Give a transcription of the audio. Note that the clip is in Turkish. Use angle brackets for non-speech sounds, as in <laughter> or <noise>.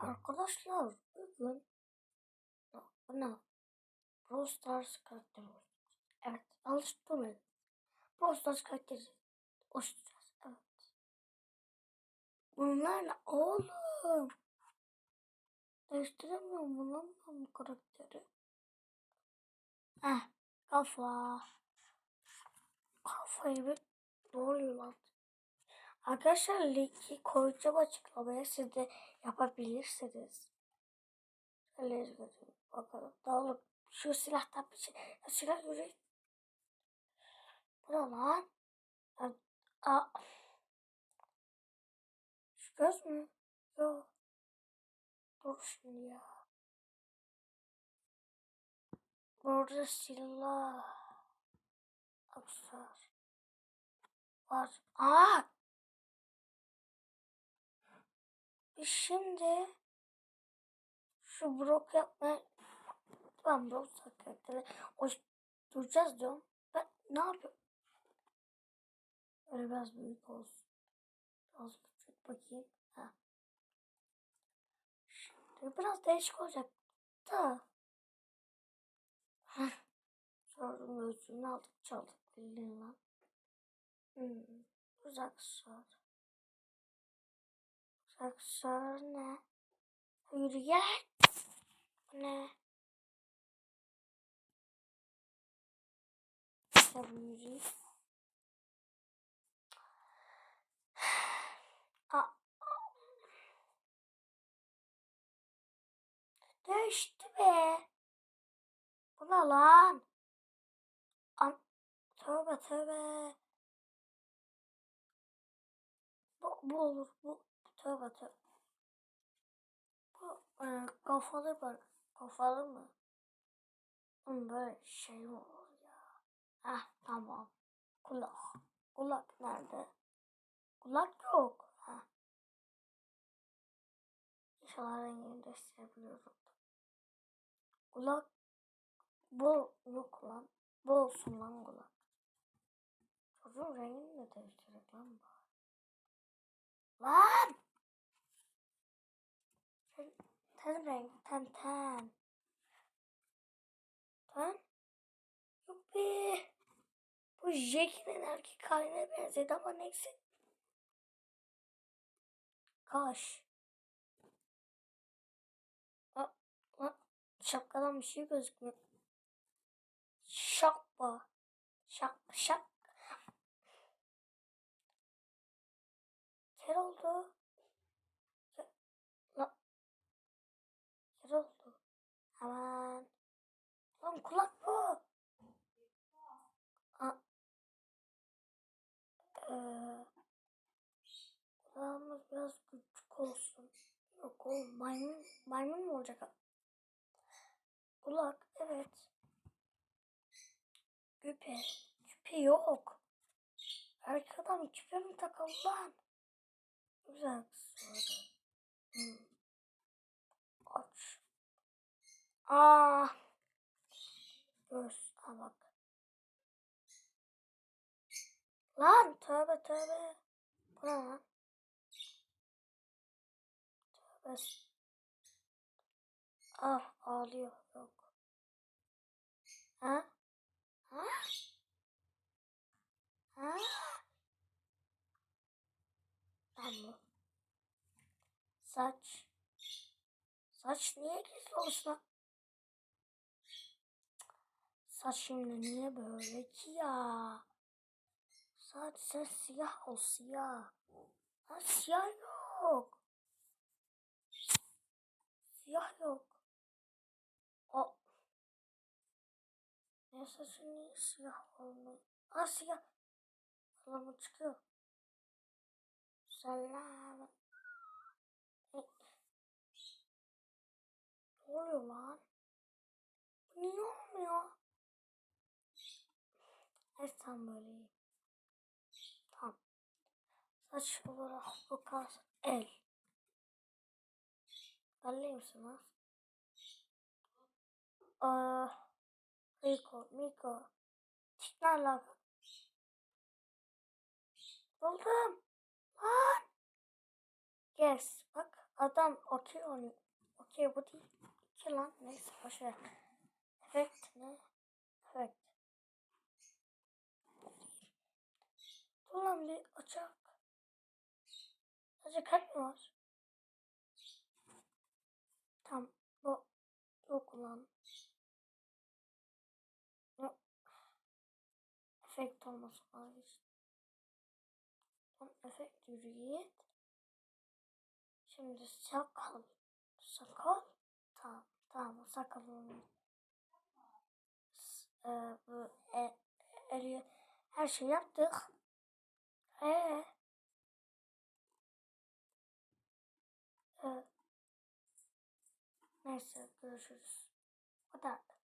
Arkadaşlar bugün bana Brawl Stars karakteri olacağız. Evet alıştım ben. Brawl Stars karakteri oluşturacağız. Evet. Bunlar ne oğlum? Değiştiremiyorum ben bu karakteri? Heh kafa. Kafayı bir doğruyor lan. Arkadaşlar linki koyacağım açıklamaya siz de yapabilirsiniz. Şöyle. Bakalım. Dağılıp şu silahtan bir şey. Silah yürü. Bu ne lan? Ya, a, şu göz mü? Yok. Dur şimdi ya. Burada silah. Aksesuar. Var. Aa! Şimdi şu brok yapmaya ben brok sakatları oluşturacağız diyorum. Ben ne yapıyorum? Öyle biraz büyük olsun. Biraz küçük bakayım. Ha. Şimdi biraz değişik olacak da. Sordum gözlüğünü aldık çaldık bildiğin lan. Hmm. Uzak sor. Aksesuar ne? Yürü gel. Bu ne? Yürü. <sighs> Aa. Değişti be. Bu ne lan? An tövbe tövbe. Bu, bu olur. Bu tövbe tövbe. Bu e, kafalı bak. Kafalı mı? Onun böyle şey mi olur ya? Heh tamam. Kulak. Kulak nerede? Kulak yok. Heh. İnşallah rengini değiştirebiliyorum. Kulak bu yok lan. Bu olsun lan kulak. Çocuğun rengini de değiştirek lan bari. Lan! Ten, renk, ten ten. Ten? Bu Jack'in erkek haline benzedi ama neyse. Kaş. Aa, aa, şapkadan bir şey gözükmüyor. Şapka. Şak, şak. Ker oldu. Aman. Lan kulak bu. Aa. Ee, kulağımız biraz küçük olsun. Yok o maymun, maymun mu olacak? Kulak evet. Küpe. Küpe yok. Erkek adam küpe mi takalım lan? Güzel soru. Hmm. Aç. Aa. Göz. Aa bak. Lan tövbe tövbe. Bu ne lan? Tövbe. Ah ağlıyor. Yok. Ha? Ha? Ha? Ben bu. Saç. Saç niye gizli olsun? Saç şimdi niye böyle ki ya? Sadece siyah ol siyah. Ha siyah yok. Siyah yok. O. Ne saçı niye siyah olmuyor? Ha siyah. Allah'ım çıkıyor. Selam. Ne oluyor lan? Niye olmuyor? Her tam böyleyim. Tamam. Saç olarak bu kalsın. El. Belli misin lan? Aa, Rico, Miko. Ne alaka? Buldum. Lan. Yes. Bak Adam okey oynuyor. Okey bu değil. Ki lan neyse boşver. Efekt ne? Efekt. Lan bir açak. Sadece kalp mi var? Tamam bu yok lan. Yok. Efekt olması lazım. Tamam efekt yürü git. Şimdi sakal. Sakal. Tamam. Tamam sakalım. S- E, bu e, eli, her şey yaptık. Ee, e, neyse görüşürüz. O kadar.